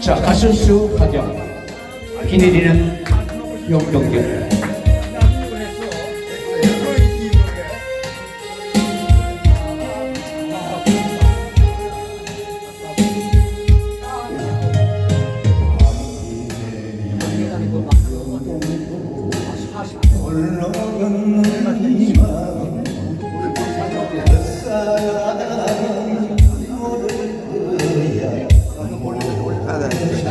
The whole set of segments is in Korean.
자, 가수수 하경. 비 내리는 용동경. 하염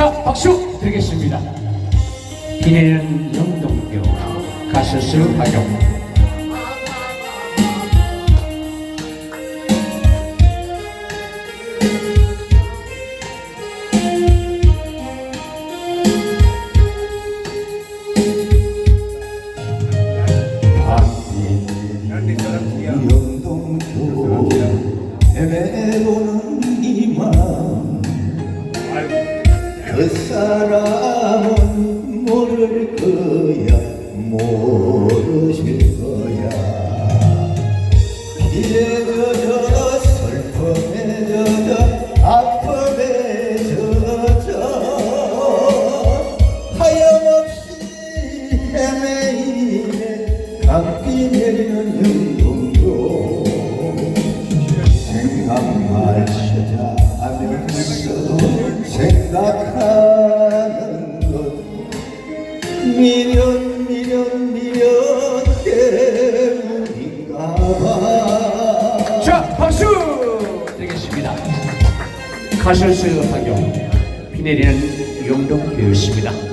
자, 박수 드리겠습니다. 비 내리는 용동경. 가수수 하경. 영동교 헤매보는 그 사람은 모를 거야 모르실 거야. 비에 젖어 슬픔에 젖어 아픔에 젖어. 하염없이 헤매이네 감기 내리는 영동도. 생각마셔자 하면서도 생각하는 것 미련 미련 미련 때문인가 봐 자, 박수 드리겠습니다. 가수수 하경. 비 내리는 용동교였습니다.